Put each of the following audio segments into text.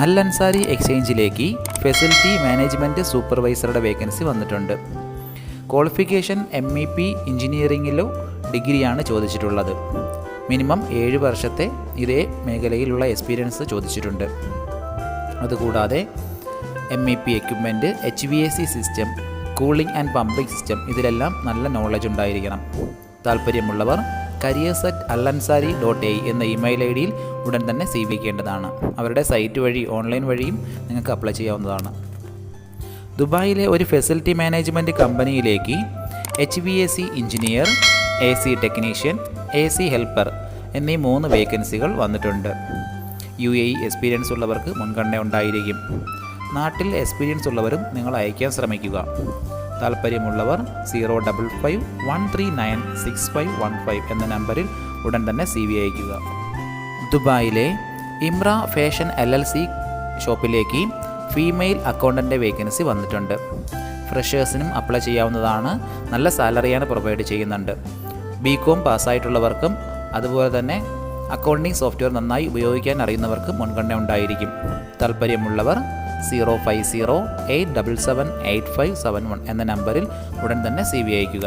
അൽ Ansari എക്സ്ചേഞ്ചിലേക്ക് facility management സൂപ്പർവൈസറുടെ vacancy വന്നിട്ടുണ്ട്. ക്വാളിഫിക്കേഷൻ എം ഇ പി എഞ്ചിനീയറിംഗിലോ ഡിഗ്രിയാണ് ചോദിച്ചിട്ടുള്ളത്. മിനിമം ഏഴ് വർഷത്തെ ഇതേ മേഖലയിലുള്ള എക്സ്പീരിയൻസ് ചോദിച്ചിട്ടുണ്ട്. അതുകൂടാതെ M E P equipment H V A C system cooling and pumping system ഇതിലെല്ലാം നല്ല നോളജ് ഉണ്ടായിരിക്കണം. താല്പര്യമുള്ളവർ careers at Al Alansari dot A എന്ന ഇമെയിൽ ഐ ഡിയിൽ ഉടൻ തന്നെ സി വിക്കേണ്ടതാണ് അവരുടെ സൈറ്റ് വഴി ഓൺലൈൻ വഴിയും നിങ്ങൾക്ക് അപ്ലൈ ചെയ്യാവുന്നതാണ്. ദുബായിലെ ഒരു ഫെസിലിറ്റി മാനേജ്മെന്റ് കമ്പനിയിലേക്ക് H V A C engineer A C technician A C helper എന്നീ മൂന്ന് വേക്കൻസികൾ വന്നിട്ടുണ്ട്. യു എ ഇ എക്സ്പീരിയൻസ് ഉള്ളവർക്ക് മുൻഗണന ഉണ്ടായിരിക്കും. നാട്ടിൽ എക്സ്പീരിയൻസ് ഉള്ളവരും നിങ്ങൾ അയക്കാൻ ശ്രമിക്കുക. താല്പര്യമുള്ളവർ zero double five one three nine six five one five എന്ന നമ്പറിൽ ഉടൻ തന്നെ സി വി അയക്കുക ദുബായിലെ Imra fashion L L C ഷോപ്പിലേക്ക് ഫീമെയിൽ അക്കൗണ്ടന്റെ വേക്കൻസി വന്നിട്ടുണ്ട്. ഫ്രഷേഴ്സിനും അപ്ലൈ ചെയ്യാവുന്നതാണ് നല്ല സാലറിയാണ് പ്രൊവൈഡ് ചെയ്യുന്നുണ്ട്. ബി കോം പാസ്സായിട്ടുള്ളവർക്കും അതുപോലെ തന്നെ അക്കൗണ്ടിംഗ് സോഫ്റ്റ്വെയർ നന്നായി ഉപയോഗിക്കാൻ അറിയുന്നവർക്കും മുൻഗണന ഉണ്ടായിരിക്കും. താല്പര്യമുള്ളവർ zero five zero eight double seven eight five seven one എന്ന നമ്പറിൽ ഉടൻ തന്നെ സി വി അയക്കുക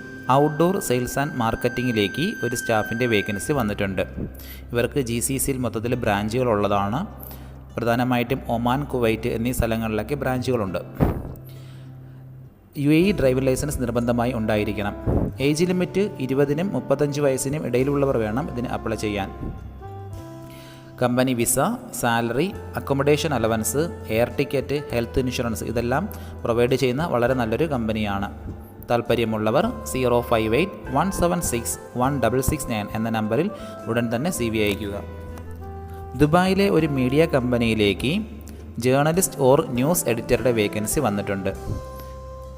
ഔട്ട്ഡോർ സെയിൽസ് ആൻഡ് മാർക്കറ്റിങ്ങിലേക്ക് ഒരു സ്റ്റാഫിന്റെ വേക്കൻസി വന്നിട്ടുണ്ട്. ഇവർക്ക് ജി സി സിയിൽ മൊത്തത്തിൽ ബ്രാഞ്ചുകളുള്ളതാണ് പ്രധാനമായിട്ടും ഒമാൻ കുവൈറ്റ് എന്നീ സ്ഥലങ്ങളിലൊക്കെ ബ്രാഞ്ചുകളുണ്ട് യു എ ഡ്രൈവിംഗ് ലൈസൻസ് നിർബന്ധമായി ഉണ്ടായിരിക്കണം. ഏജ് ലിമിറ്റ് ഇരുപതിനും മുപ്പത്തഞ്ച് വയസ്സിനും ഇടയിലുള്ളവർ വേണം ഇതിന് അപ്ലൈ ചെയ്യാൻ. Company visa salary accommodation allowance air ticket health insurance ഇതെല്ലാം പ്രൊവൈഡ് ചെയ്യുന്ന വളരെ നല്ലൊരു കമ്പനിയാണ്. താല്പര്യമുള്ളവർ zero five eight one seven six one double six nine എന്ന നമ്പറിൽ ഉടൻ തന്നെ സി വി അയക്കുക ദുബായിലെ ഒരു മീഡിയ കമ്പനിയിലേക്ക് ജേർണലിസ്റ്റ് ഓർ ന്യൂസ് എഡിറ്ററുടെ വേക്കൻസി വന്നിട്ടുണ്ട്.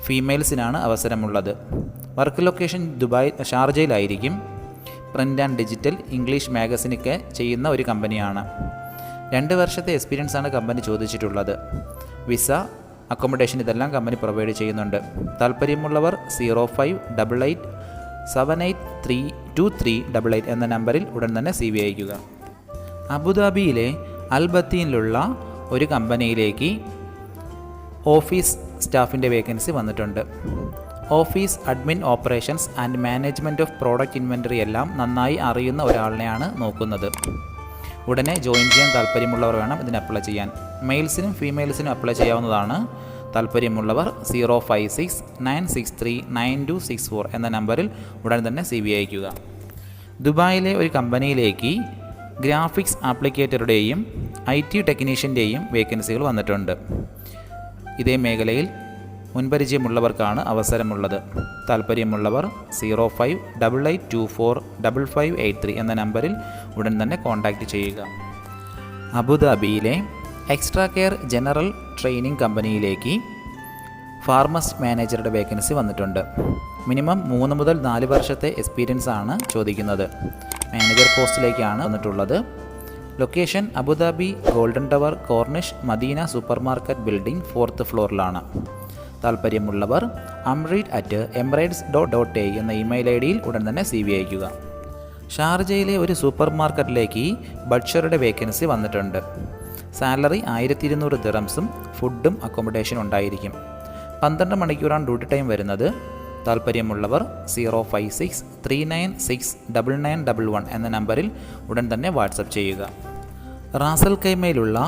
ഫീമെയിൽസിനാണ് അവസരമുള്ളത്. വർക്ക് ലൊക്കേഷൻ ദുബായ് ഷാർജയിലായിരിക്കും. പ്രിന്റ് ആൻഡ് ഡിജിറ്റൽ ഇംഗ്ലീഷ് മാഗസിനൊക്കെ ചെയ്യുന്ന ഒരു കമ്പനിയാണ്. രണ്ട് വർഷത്തെ എക്സ്പീരിയൻസാണ് കമ്പനി ചോദിച്ചിട്ടുള്ളത്. വിസ അക്കോമഡേഷൻ ഇതെല്ലാം കമ്പനി പ്രൊവൈഡ് ചെയ്യുന്നുണ്ട്. താല്പര്യമുള്ളവർ zero five double eight seven eight three two three double eight എന്ന നമ്പറിൽ ഉടൻ തന്നെ സി വി അയക്കുക അബുദാബിയിലെ അൽബത്തീനിലുള്ള ഒരു കമ്പനിയിലേക്ക് ഓഫീസ് സ്റ്റാഫിന്റെ വേക്കൻസി വന്നിട്ടുണ്ട്. Office admin operations and management of product inventory എല്ലാം നന്നായി അറിയുന്ന ഒരാളിനെയാണ് നോക്കുന്നത്. ഉടനെ ജോയിൻ ചെയ്യാൻ താല്പര്യമുള്ളവർ വേണം ഇതിന് അപ്ലൈ ചെയ്യാൻ. മെയിൽസിനും ഫീമെയിൽസിനും അപ്ലൈ ചെയ്യാവുന്നതാണ്. താല്പര്യമുള്ളവർ zero five six nine six three nine two six four എന്ന നമ്പറിൽ ഉടൻ തന്നെ സി ബി അയക്കുക ദുബായിലെ ഒരു കമ്പനിയിലേക്ക് ഗ്രാഫിക്സ് ആപ്ലിക്കേറ്ററുടെയും ഐ ടി ടെക്നീഷ്യന്റെയും വേക്കൻസികൾ വന്നിട്ടുണ്ട്. ഇതേ മേഖലയിൽ മുൻപരിചയമുള്ളവർക്കാണ് അവസരമുള്ളത്. താല്പര്യമുള്ളവർ zero five double eight two four double five eight three എന്ന നമ്പറിൽ ഉടൻ തന്നെ കോൺടാക്റ്റ് ചെയ്യുക. അബുദാബിയിലെ എക്സ്ട്രാ കെയർ ജനറൽ ട്രെയിനിങ് കമ്പനിയിലേക്ക് ഫാർമസ് മാനേജറുടെ വേക്കൻസി വന്നിട്ടുണ്ട്. മിനിമം മൂന്ന് മുതൽ നാല് വർഷത്തെ എക്സ്പീരിയൻസ് ആണ് ചോദിക്കുന്നത്. മാനേജർ പോസ്റ്റിലേക്കാണ് വന്നിട്ടുള്ളത്. Location Abu Dhabi golden tower corniche Madina supermarket building fourth ഫ്ലോറിലാണ്. താല്പര്യമുള്ളവർ Amreed at Emrides dot dot A എന്ന ഇമെയിൽ ഐ ഡിയിൽ ഉടൻ തന്നെ സി വി അയക്കുക ഷാർജയിലെ ഒരു സൂപ്പർ മാർക്കറ്റിലേക്ക് ബഡ്ഷറുടെ വേക്കൻസി വന്നിട്ടുണ്ട്. സാലറി ആയിരത്തി ഇരുന്നൂറ് ദിറംസും ഫുഡും അക്കോമഡേഷനും ഉണ്ടായിരിക്കും. പന്ത്രണ്ട് മണിക്കൂറാണ് ഡ്യൂട്ടി ടൈം വരുന്നത്. താല്പര്യമുള്ളവർ zero five six three nine six double nine double one എന്ന നമ്പറിൽ ഉടൻ തന്നെ വാട്സപ്പ് ചെയ്യുക. Ras al കൈമയിലുള്ള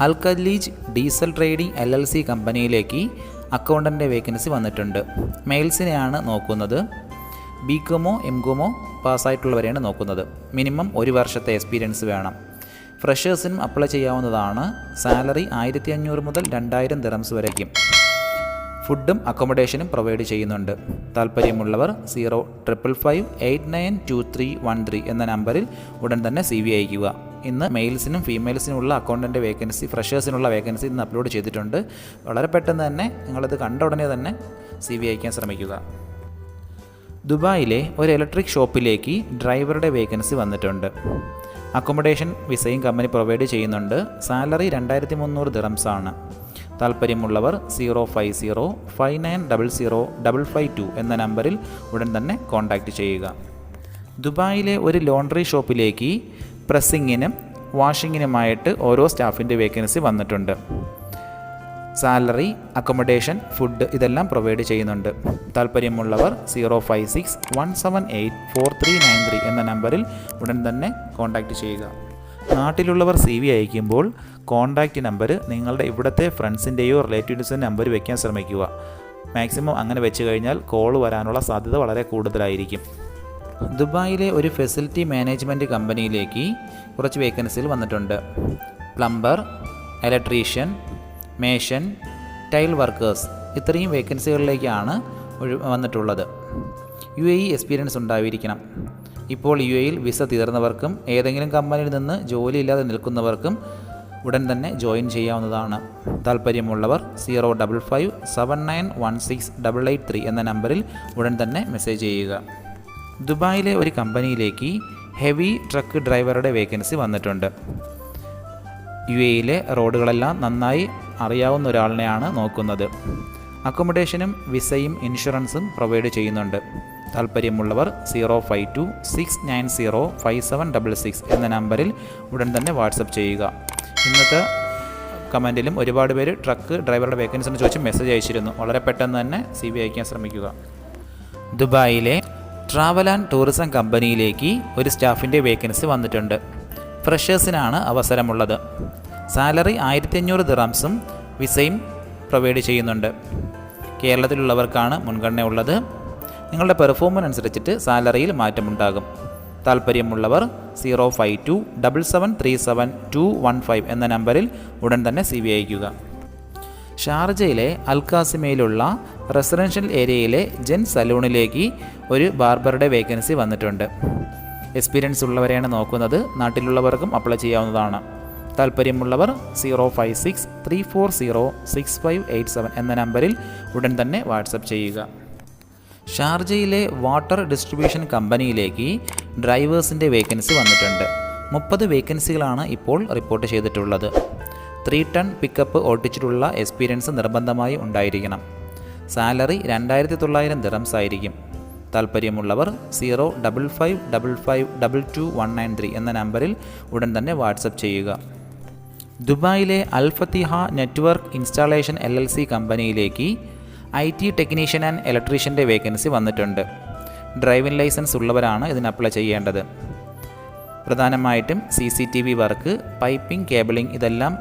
Alkhaleej diesel trading L L C കമ്പനിയിലേക്ക് അക്കൗണ്ടന്റെ വേക്കൻസി വന്നിട്ടുണ്ട്. മെയിൽസിനെയാണ് നോക്കുന്നത്. ബി കോമോ എം കോമോ പാസ്സായിട്ടുള്ളവരെയാണ് നോക്കുന്നത്. മിനിമം ഒരു വർഷത്തെ എക്സ്പീരിയൻസ് വേണം. ഫ്രഷേഴ്സിനും അപ്ലൈ ചെയ്യാവുന്നതാണ് സാലറി ആയിരത്തി അഞ്ഞൂറ് മുതൽ രണ്ടായിരം ദിറംസ് വരയ്ക്കും ഫുഡും അക്കോമഡേഷനും പ്രൊവൈഡ് ചെയ്യുന്നുണ്ട്. താല്പര്യമുള്ളവർ zero triple five eight nine two three one three എന്ന നമ്പറിൽ ഉടൻ തന്നെ സി വി അയക്കുക ഇന്ന് മെയിൽസിനും ഫീമെയിൽസിനുമുള്ള അക്കൗണ്ടന്റ് വേക്കൻസി ഫ്രഷേഴ്സിനുള്ള വേക്കൻസി ഇന്ന് അപ്ലോഡ് ചെയ്തിട്ടുണ്ട്. വളരെ പെട്ടെന്ന് തന്നെ നിങ്ങളിത് കണ്ട ഉടനെ തന്നെ സി വി അയക്കാൻ ശ്രമിക്കുക. ദുബായിലെ ഒരു ഇലക്ട്രിക് ഷോപ്പിലേക്ക് ഡ്രൈവറുടെ വേക്കൻസി വന്നിട്ടുണ്ട്. അക്കോമഡേഷൻ വിസയും കമ്പനി പ്രൊവൈഡ് ചെയ്യുന്നുണ്ട്. സാലറി രണ്ടായിരത്തി മുന്നൂറ് ദിറംസാണ് താല്പര്യമുള്ളവർ zero five zero five nine double zero double five two എന്ന നമ്പറിൽ ഉടൻ തന്നെ കോൺടാക്റ്റ് ചെയ്യുക. ദുബായിലെ ഒരു ലോണ്ടറി ഷോപ്പിലേക്ക് പ്രസ്സിങ്ങിനും വാഷിങ്ങിനുമായിട്ട് ഓരോ സ്റ്റാഫിന്റെ വേക്കൻസി വന്നിട്ടുണ്ട്. സാലറി അക്കോമഡേഷൻ ഫുഡ് ഇതെല്ലാം പ്രൊവൈഡ് ചെയ്യുന്നുണ്ട്. താല്പര്യമുള്ളവർ zero five six one seven eight four three nine three എന്ന നമ്പറിൽ ഉടൻ തന്നെ കോൺടാക്റ്റ് ചെയ്യുക. നാട്ടിലുള്ളവർ സി വി അയക്കുമ്പോൾ കോൺടാക്റ്റ് നമ്പർ നിങ്ങളുടെ ഇവിടുത്തെ ഫ്രണ്ട്സിന്റെയോ റിലേറ്റീവ്സിന്റെ നമ്പർ വയ്ക്കാൻ ശ്രമിക്കുക. മാക്സിമം അങ്ങനെ വെച്ച് കഴിഞ്ഞാൽ കോൾ വരാനുള്ള സാധ്യത വളരെ കൂടുതലായിരിക്കും. ദുബായിലെ ഒരു ഫെസിലിറ്റി മാനേജ്മെന്റ് കമ്പനിയിലേക്ക് കുറച്ച് വേക്കൻസികൾ വന്നിട്ടുണ്ട്. Plumber electrician mason tile workers ഇത്രയും വേക്കൻസികളിലേക്കാണ് വന്നിട്ടുള്ളത്. യു എ ഇ എക്സ്പീരിയൻസ് ഉണ്ടായിരിക്കണം. ഇപ്പോൾ യു എയിൽ വിസ തീർന്നവർക്കും ഏതെങ്കിലും കമ്പനിയിൽ നിന്ന് ജോലി ഇല്ലാതെ നിൽക്കുന്നവർക്കും ഉടൻ തന്നെ ജോയിൻ ചെയ്യാവുന്നതാണ്. താല്പര്യമുള്ളവർ zero double five seven nine one six double eight three എന്ന നമ്പറിൽ ഉടൻ തന്നെ മെസ്സേജ് ചെയ്യുക. ദുബായിലെ ഒരു കമ്പനിയിലേക്ക് ഹെവി ട്രക്ക് ഡ്രൈവറുടെ വേക്കൻസി വന്നിട്ടുണ്ട്. യു എയിലെ റോഡുകളെല്ലാം നന്നായി അറിയാവുന്ന ഒരാളിനെയാണ് നോക്കുന്നത്. അക്കോമഡേഷനും വിസയും ഇൻഷുറൻസും പ്രൊവൈഡ് ചെയ്യുന്നുണ്ട്. താല്പര്യമുള്ളവർ zero five two six nine zero five seven double six എന്ന നമ്പറിൽ ഉടൻ തന്നെ വാട്സപ്പ് ചെയ്യുക. ഇന്നത്തെ കമന്റിലും ഒരുപാട് പേര് ട്രക്ക് ഡ്രൈവറുടെ വേക്കൻസിനെ ചോദിച്ച് മെസ്സേജ് അയച്ചിരുന്നു. വളരെ പെട്ടെന്ന് തന്നെ സി ബി അയക്കാൻ ശ്രമിക്കുക. ദുബായിലെ ട്രാവൽ ആൻഡ് ടൂറിസം കമ്പനിയിലേക്ക് ഒരു സ്റ്റാഫിന്റെ വേക്കൻസി വന്നിട്ടുണ്ട്. ഫ്രഷേഴ്സിനാണ് അവസരമുള്ളത്. സാലറി ആയിരത്തി അഞ്ഞൂറ് ദിറാംസും വിസയും പ്രൊവൈഡ് ചെയ്യുന്നുണ്ട്. കേരളത്തിലുള്ളവർക്കാണ് മുൻഗണന ഉള്ളത് നിങ്ങളുടെ പെർഫോമൻസ് അനുസരിച്ചിട്ട് സാലറിയിൽ മാറ്റമുണ്ടാകും. താല്പര്യമുള്ളവർ zero five two double seven three seven two one five എന്ന നമ്പറിൽ ഉടൻ തന്നെ സി വി അയക്കുക ഷാർജയിലെ അൽക്കാസിമയിലുള്ള റെസിഡൻഷ്യൽ ഏരിയയിലെ ജെൻ സലൂണിലേക്ക് ഒരു ബാർബറുടെ വേക്കൻസി വന്നിട്ടുണ്ട്. എക്സ്പീരിയൻസ് ഉള്ളവരെയാണ് നോക്കുന്നത്. നാട്ടിലുള്ളവർക്കും അപ്ലൈ ചെയ്യാവുന്നതാണ്. താല്പര്യമുള്ളവർ zero five six three four zero six five eight seven എന്ന നമ്പറിൽ ഉടൻ തന്നെ വാട്സപ്പ് ചെയ്യുക. ഷാർജയിലെ വാട്ടർ ഡിസ്ട്രിബ്യൂഷൻ കമ്പനിയിലേക്ക് ഡ്രൈവേഴ്സിന്റെ വേക്കൻസി വന്നിട്ടുണ്ട്. മുപ്പത് വേക്കൻസികളാണ് ഇപ്പോൾ റിപ്പോർട്ട് ചെയ്തിട്ടുള്ളത്. ത്രീ ടൺ പിക്കപ്പ് ഓടിച്ചിട്ടുള്ള എക്സ്പീരിയൻസ് നിർബന്ധമായി ഉണ്ടായിരിക്കണം. സാലറി രണ്ടായിരത്തി തൊള്ളായിരം ദിറംസ് ആയിരിക്കും. താല്പര്യമുള്ളവർ zero double five double five double two one nine three എന്ന നമ്പറിൽ ഉടൻ തന്നെ വാട്സപ്പ് ചെയ്യുക. ദുബായിലെ Alfatiha network installation L L C കമ്പനിയിലേക്ക് ഐ ടി ടെക്നീഷ്യൻ ആൻഡ് ഇലക്ട്രീഷ്യന്റെ വേക്കൻസി വന്നിട്ടുണ്ട്. ഡ്രൈവിംഗ് ലൈസൻസ് ഉള്ളവരാണ് ഇതിന് അപ്ലൈ ചെയ്യേണ്ടത്. പ്രധാനമായിട്ടും C C T V work piping cabling ഇതെല്ലാം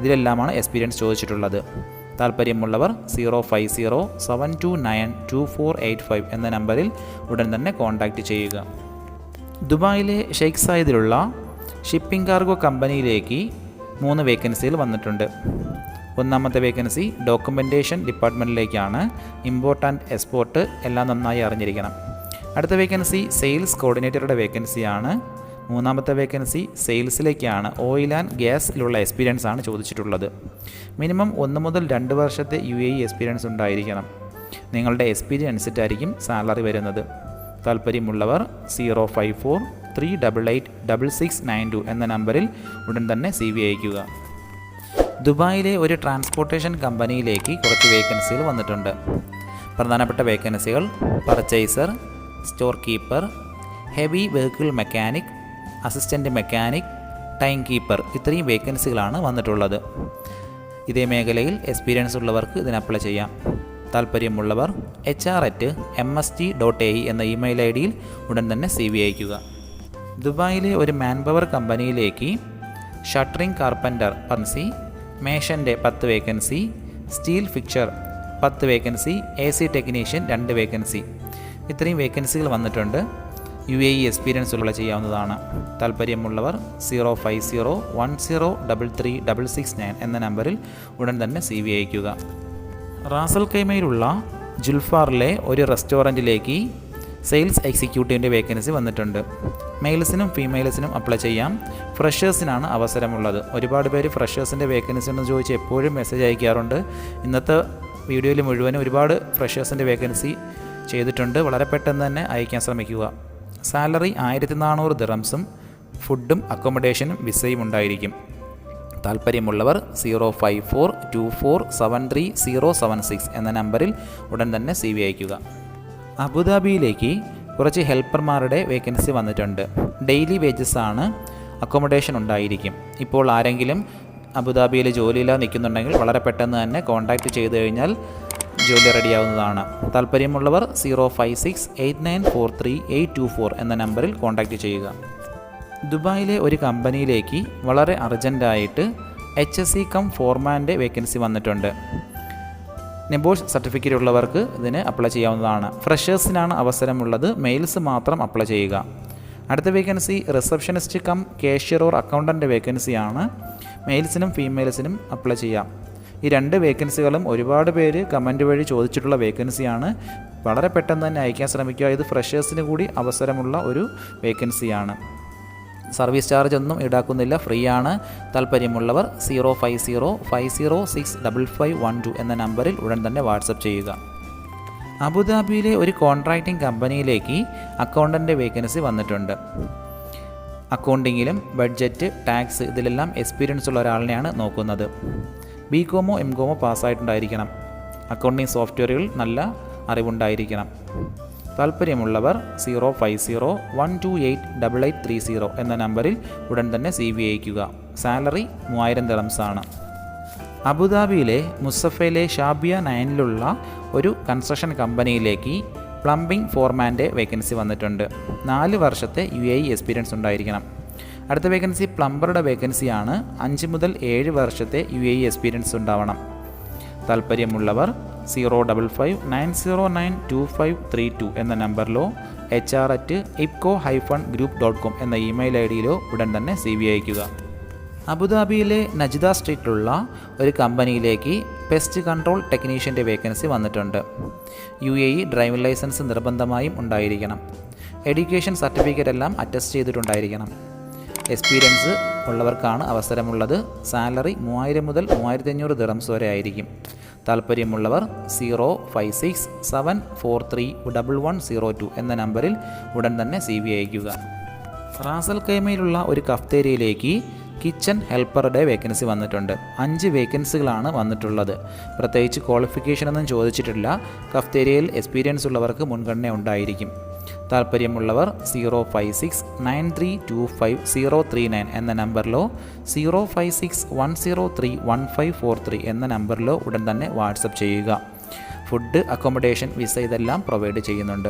ഇതിലെല്ലാമാണ് എക്സ്പീരിയൻസ് ചോദിച്ചിട്ടുള്ളത്. താല്പര്യമുള്ളവർ zero five zero seven two nine two four eight five എന്ന നമ്പറിൽ ഉടൻ തന്നെ കോൺടാക്റ്റ് ചെയ്യുക. ദുബായിലെ ഷെയ്ഖ് സായിദിലുള്ള ഷിപ്പിംഗ് കാർഗോ കമ്പനിയിലേക്ക് മൂന്ന് വേക്കൻസികൾ വന്നിട്ടുണ്ട്. ഒന്നാമത്തെ വേക്കൻസി ഡോക്യുമെന്റേഷൻ ഡിപ്പാർട്ട്മെന്റിലേക്കാണ് ഇമ്പോർട്ട് ആൻഡ് എക്സ്പോർട്ട് എല്ലാം നന്നായി അറിഞ്ഞിരിക്കണം. അടുത്ത വേക്കൻസി സെയിൽസ് കോർഡിനേറ്ററുടെ വേക്കൻസിയാണ്. മൂന്നാമത്തെ വേക്കൻസി സെയിൽസിലേക്കാണ് ഓയിൽ ആൻഡ് ഗ്യാസിലുള്ള എക്സ്പീരിയൻസ് ആണ് ചോദിച്ചിട്ടുള്ളത്. മിനിമം ഒന്ന് മുതൽ രണ്ട് വർഷത്തെ യു എ ഇ എക്സ്പീരിയൻസ് ഉണ്ടായിരിക്കണം. നിങ്ങളുടെ എക്സ്പീരിയൻസ് അനുസരിച്ചായിരിക്കും സാലറി വരുന്നത്. താല്പര്യമുള്ളവർ zero five four three double eight double six nine two എന്ന നമ്പറിൽ ഉടൻ തന്നെ സി വി അയക്കുക ദുബായിലെ ഒരു ട്രാൻസ്പോർട്ടേഷൻ കമ്പനിയിലേക്ക് കുറച്ച് വേക്കൻസികൾ വന്നിട്ടുണ്ട്. പ്രധാനപ്പെട്ട വേക്കൻസികൾ purchaser store keeper heavy vehicle mechanic assistant mechanic time keeper ഇത്രയും വേക്കൻസികളാണ് വന്നിട്ടുള്ളത്. ഇതേ മേഖലയിൽ എക്സ്പീരിയൻസ് ഉള്ളവർക്ക് ഇതിന് അപ്ലൈ ചെയ്യാം. താല്പര്യമുള്ളവർ H R at M S T dot A എന്ന ഇമെയിൽ ഐ ഡിയിൽ ഉടൻ തന്നെ സി വി അയക്കുക ദുബായിലെ ഒരു മാൻ പവർ കമ്പനിയിലേക്ക് ഷട്ടറിംഗ് കാർപ്പന്റർ പൻസി മേഷന്റെ പത്ത് വേക്കൻസി സ്റ്റീൽ ഫിക്ചർ പത്ത് വേക്കൻസി എ സി ടെക്നീഷ്യൻ രണ്ട് വേക്കൻസി. ഇത്രയും വേക്കൻസികൾ വന്നിട്ടുണ്ട്. യു എ ഇ എക്സ്പീരിയൻസ് ഉള്ള ചെയ്യാവുന്നതാണ്. താല്പര്യമുള്ളവർ zero five zero one zero double three double six nine എന്ന നമ്പറിൽ ഉടൻ തന്നെ സി വി അയക്കുക റാസൽ കൈമയിലുള്ള ജുൽഫാറിലെ ഒരു റെസ്റ്റോറന്റിലേക്ക് സെയിൽസ് എക്സിക്യൂട്ടീവിന്റെ വേക്കൻസി വന്നിട്ടുണ്ട്. മെയിൽസിനും ഫീമെയിൽസിനും അപ്ലൈ ചെയ്യാം. ഫ്രഷേഴ്സിനാണ് അവസരമുള്ളത്. ഒരുപാട് പേര് ഫ്രഷേഴ്സിന്റെ വേക്കൻസി എന്ന് ചോദിച്ച് എപ്പോഴും മെസ്സേജ് അയക്കാറുണ്ട്. ഇന്നത്തെ വീഡിയോയിൽ മുഴുവനും ഒരുപാട് ഫ്രഷേഴ്സിന്റെ വേക്കൻസി ചെയ്തിട്ടുണ്ട്. വളരെ പെട്ടെന്ന് തന്നെ അയക്കാൻ ശ്രമിക്കുക. സാലറി ആയിരത്തി നാനൂറ് ദിറംസും ഫുഡും അക്കോമഡേഷനും വിസയും ഉണ്ടായിരിക്കും. താല്പര്യമുള്ളവർ zero five four two four seven three zero seven six എന്ന നമ്പറിൽ ഉടൻ തന്നെ സി വി അയക്കുക അബുദാബിയിലേക്ക് കുറച്ച് ഹെൽപ്പർമാരുടെ വേക്കൻസി വന്നിട്ടുണ്ട്. ഡെയിലി വേജസ് ആണ് അക്കോമഡേഷൻ ഉണ്ടായിരിക്കും. ഇപ്പോൾ ആരെങ്കിലും അബുദാബിയിൽ ജോലിയില്ലാതെ നിൽക്കുന്നുണ്ടെങ്കിൽ വളരെ പെട്ടെന്ന് തന്നെ കോൺടാക്റ്റ് ചെയ്ത് കഴിഞ്ഞാൽ ജോലി റെഡിയാവുന്നതാണ്. താല്പര്യമുള്ളവർ zero five six eight nine four three eight two four എന്ന നമ്പറിൽ കോൺടാക്റ്റ് ചെയ്യുക. ദുബായിലെ ഒരു കമ്പനിയിലേക്ക് വളരെ അർജന്റായിട്ട് എച്ച് എസ് സി കം ഫോർമാന്റെ വേക്കൻസി വന്നിട്ടുണ്ട്. നെബോഷ് സർട്ടിഫിക്കറ്റ് ഉള്ളവർക്ക് ഇതിന് അപ്ലൈ ചെയ്യാവുന്നതാണ്. ഫ്രഷേഴ്സിനാണ് അവസരമുള്ളത്. മെയിൽസ് മാത്രം അപ്ലൈ ചെയ്യുക. അടുത്ത vacancy receptionist cum cashier or accountant വേക്കൻസിയാണ്. മെയിൽസിനും ഫീമെയിൽസിനും അപ്ലൈ ചെയ്യാം. ഈ രണ്ട് വേക്കൻസികളും ഒരുപാട് പേര് കമന്റ് വഴി ചോദിച്ചിട്ടുള്ള വേക്കൻസിയാണ് വളരെ പെട്ടെന്ന് തന്നെ അയക്കാൻ ശ്രമിക്കുക. ഇത് ഫ്രഷേഴ്സിന് കൂടി അവസരമുള്ള ഒരു വേക്കൻസിയാണ് സർവീസ് ചാർജ് ഒന്നും ഈടാക്കുന്നില്ല. ഫ്രീ ആണ്. താല്പര്യമുള്ളവർ zero five zero five zero six double five one two എന്ന നമ്പറിൽ ഉടൻ തന്നെ വാട്സപ്പ് ചെയ്യുക. അബുദാബിയിലെ ഒരു കോൺട്രാക്റ്റിംഗ് കമ്പനിയിലേക്ക് അക്കൗണ്ടന്റ് വേക്കൻസി വന്നിട്ടുണ്ട്. അക്കൗണ്ടിങ്ങിലും ബഡ്ജറ്റ് ടാക്സ് ഇതിലെല്ലാം എക്സ്പീരിയൻസ് ഉള്ള ഒരാളിനെയാണ് നോക്കുന്നത്. ബി കോമോ എം കോമോ പാസ്സായിട്ടുണ്ടായിരിക്കണം. അക്കൗണ്ടിങ് സോഫ്റ്റ്വെയറുകൾ നല്ല അറിവുണ്ടായിരിക്കണം. താല്പര്യമുള്ളവർ zero five zero one two eight double eight three zero എന്ന നമ്പറിൽ ഉടൻ തന്നെ സി വി അയക്കുക സാലറി മൂവായിരം ദിറംസാണ്. അബുദാബിയിലെ മുസഫയിലെ ഷാബിയ നയനിലുള്ള ഒരു കൺസ്ട്രക്ഷൻ കമ്പനിയിലേക്ക് പ്ലംബിംഗ് ഫോർമാന്റെ വേക്കൻസി വന്നിട്ടുണ്ട്. നാല് വർഷത്തെ യു എ എക്സ്പീരിയൻസ് ഉണ്ടായിരിക്കണം. അടുത്ത വേക്കൻസി പ്ലംബറുടെ വേക്കൻസിയാണ് അഞ്ച് മുതൽ ഏഴ് വർഷത്തെ യു എ എക്സ്പീരിയൻസ് ഉണ്ടാവണം. താല്പര്യമുള്ളവർ zero double five nine zero nine two five three two എന്ന നമ്പറിലോ H R at Ipco hyphen group dot com എന്ന ഇമെയിൽ ഐ ഡിയിലോ ഉടൻ തന്നെ സി വി അയക്കുക അബുദാബിയിലെ നജിദ സ്ട്രീറ്റിലുള്ള ഒരു കമ്പനിയിലേക്ക് പെസ്റ്റ് കൺട്രോൾ ടെക്നീഷ്യന്റെ വേക്കൻസി വന്നിട്ടുണ്ട്. U A E driving licence നിർബന്ധമായും ഉണ്ടായിരിക്കണം. എഡ്യൂക്കേഷൻ സർട്ടിഫിക്കറ്റ് എല്ലാം അറ്റസ്റ്റ് ചെയ്തിട്ടുണ്ടായിരിക്കണം. എക്സ്പീരിയൻസ് ഉള്ളവർക്കാണ് അവസരമുള്ളത്. സാലറി മൂവായിരം മുതൽ മൂവായിരത്തി അഞ്ഞൂറ് ദിറംസ് വരെ ആയിരിക്കും. താല്പര്യമുള്ളവർ zero five six seven four three double one zero two എന്ന നമ്പറിൽ ഉടൻ തന്നെ സി വി അയക്കുക റാസൽ കൈമയിലുള്ള ഒരു കഫ്തേരിയയിലേക്ക് കിച്ചൺ ഹെൽപ്പറുടെ വേക്കൻസി വന്നിട്ടുണ്ട്. അഞ്ച് വേക്കൻസികളാണ് വന്നിട്ടുള്ളത്. പ്രത്യേകിച്ച് ക്വാളിഫിക്കേഷൻ ഒന്നും ചോദിച്ചിട്ടില്ല. കഫ്തേരിയയിൽ എക്സ്പീരിയൻസ് ഉള്ളവർക്ക് മുൻഗണന ഉണ്ടായിരിക്കും. താല്പര്യമുള്ളവർ zero five six nine three two five zero three nine എന്ന നമ്പറിലോ zero five six one zero three one five four three എന്ന നമ്പറിലോ ഉടൻ തന്നെ വാട്സപ്പ് ചെയ്യുക. ഫുഡ് അക്കോമഡേഷൻ വിസ ഇതെല്ലാം പ്രൊവൈഡ് ചെയ്യുന്നുണ്ട്.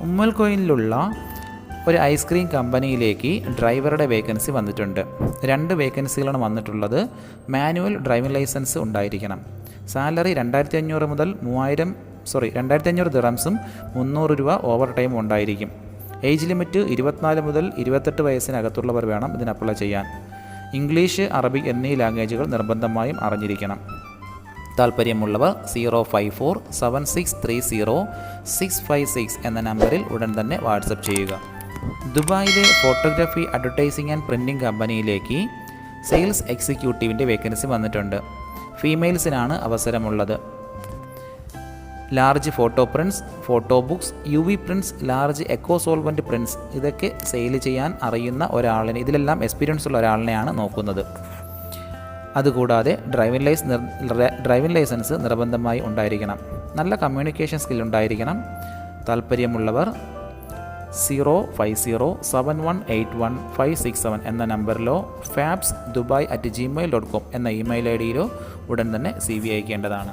ഉമ്മൽകോയിലുള്ള ഒരു ഐസ്ക്രീം കമ്പനിയിലേക്ക് ഡ്രൈവറുടെ വേക്കൻസി വന്നിട്ടുണ്ട്. രണ്ട് വേക്കൻസികളാണ് വന്നിട്ടുള്ളത്. മാനുവൽ ഡ്രൈവിംഗ് ലൈസൻസ് ഉണ്ടായിരിക്കണം. സാലറി രണ്ടായിരത്തി അഞ്ഞൂറ് മുതൽ മൂവായിരം സോറി രണ്ടായിരത്തി അഞ്ഞൂറ് ദിറംസും മുന്നൂറ് രൂപ ഓവർ ടൈം ഉണ്ടായിരിക്കും. ഏജ് ലിമിറ്റ് ഇരുപത്തിനാല് മുതൽ ഇരുപത്തെട്ട് വയസ്സിനകത്തുള്ളവർ വേണം ഇതിന് അപ്ലൈ ചെയ്യാൻ. ഇംഗ്ലീഷ് അറബിക് എന്നീ ലാംഗ്വേജുകൾ നിർബന്ധമായും അറിഞ്ഞിരിക്കണം. താല്പര്യമുള്ളവർ zero five four seven six three zero six five six എന്ന നമ്പറിൽ ഉടൻ തന്നെ വാട്സപ്പ് ചെയ്യുക. ദുബായിലെ ഫോട്ടോഗ്രാഫി അഡ്വർടൈസിംഗ് ആൻഡ് പ്രിന്റിംഗ് കമ്പനിയിലേക്ക് സെയിൽസ് എക്സിക്യൂട്ടീവിന്റെ വേക്കൻസി വന്നിട്ടുണ്ട്. ഫീമെയിൽസിനാണ് അവസരമുള്ളത്. Large photo prints photo books U V prints large eco solvent prints ഇതൊക്കെ സെയിൽ ചെയ്യാൻ അറിയുന്ന ഒരാളിനെ ഇതിലെല്ലാം എക്സ്പീരിയൻസ് ഉള്ള ഒരാളിനെയാണ് നോക്കുന്നത്. അതുകൂടാതെ ഡ്രൈവിംഗ് ലൈസ് ഡ്രൈവിംഗ് ലൈസൻസ് നിർബന്ധമായി ഉണ്ടായിരിക്കണം. നല്ല കമ്മ്യൂണിക്കേഷൻ സ്കിൽ ഉണ്ടായിരിക്കണം. താല്പര്യമുള്ളവർ zero five zero seven one eight one five six seven എന്ന നമ്പറിലോ Fabs Dubai at Gmail dot com എന്ന ഇമെയിൽ ഐ ഡിയിലോ ഉടൻ തന്നെ സി വി അയക്കേണ്ടതാണ്.